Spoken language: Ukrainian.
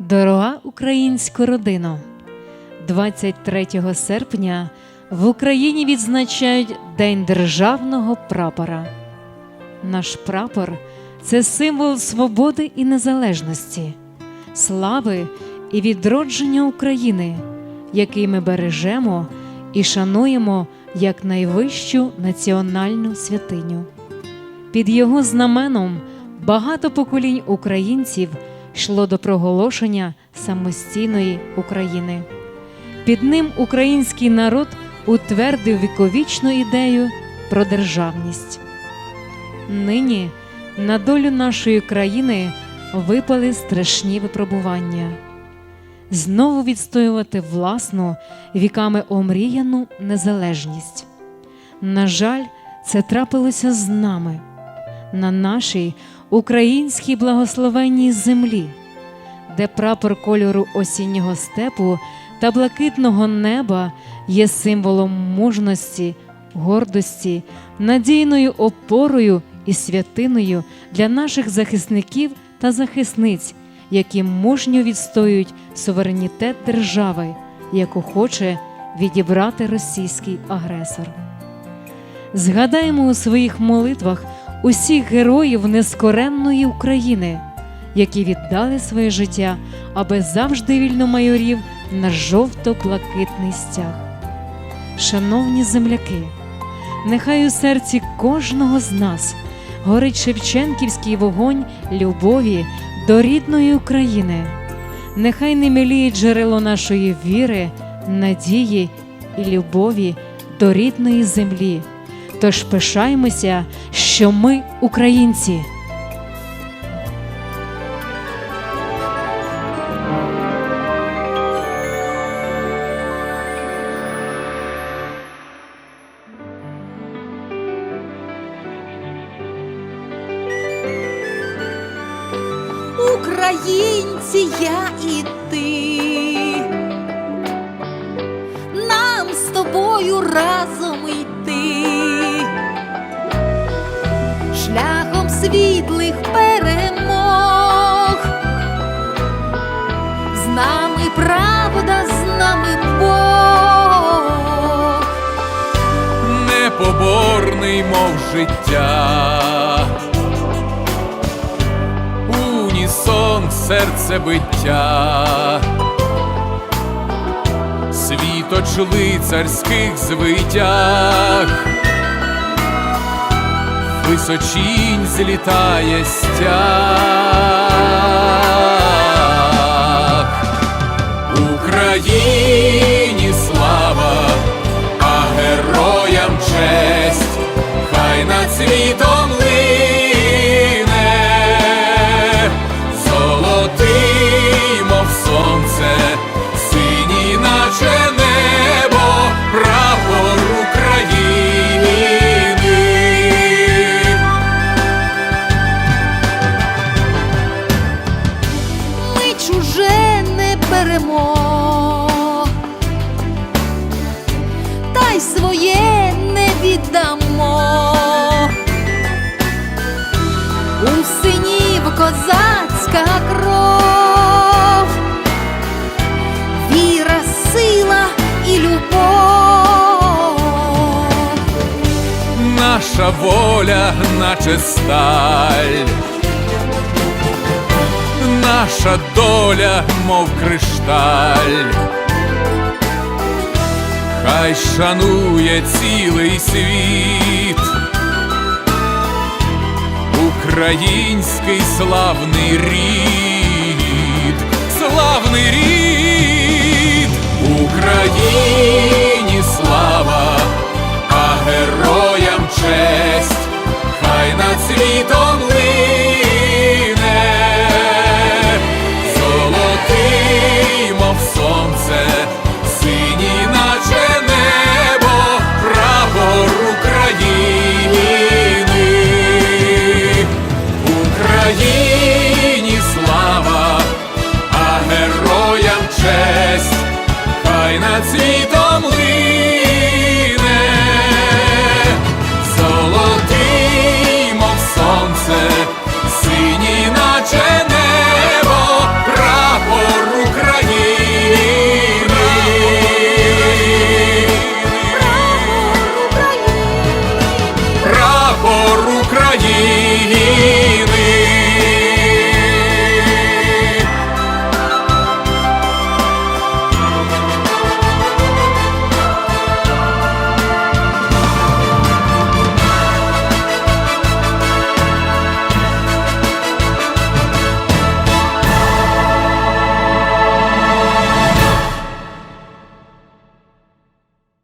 Дорога українська родино, 23 серпня в Україні відзначають День державного прапора. Наш прапор це символ свободи і незалежності, слави і відродження України, який ми бережемо і шануємо як найвищу національну святиню. Під його знаменом багато поколінь українців йшло до проголошення самостійної України. Під ним український народ утвердив віковічну ідею про державність. Нині на долю нашої країни випали страшні випробування. Знову відстоювати власну віками омріяну незалежність. На жаль, це трапилося з нами, на нашій українській благословенній землі, де прапор кольору осіннього степу та блакитного неба є символом мужності, гордості, надійною опорою і святиною для наших захисників та захисниць, які мужньо відстоюють суверенітет держави, яку хоче відібрати російський агресор. Згадаємо у своїх молитвах усіх героїв нескоренної України, які віддали своє життя, аби завжди вільно майорів на жовто-блакитний стяг. Шановні земляки, нехай у серці кожного з нас горить Шевченківський вогонь любові до рідної України. Нехай не міліє джерело нашої віри, надії і любові до рідної землі. Тож пишаємося, що ми українці. Українці, світлих перемог, з нами правда, з нами Бог. непоборний, мов життя, унісон серце биття, світоч лицарських звитяг, височінь злітає стяг. Беремо, та й своє не віддамо. У синів козацька кров, віра, сила і любов. Наша воля, наче сталь, наша доля, мов кришталь, хай шанує цілий світ, український славний рід, славний рід, Україна.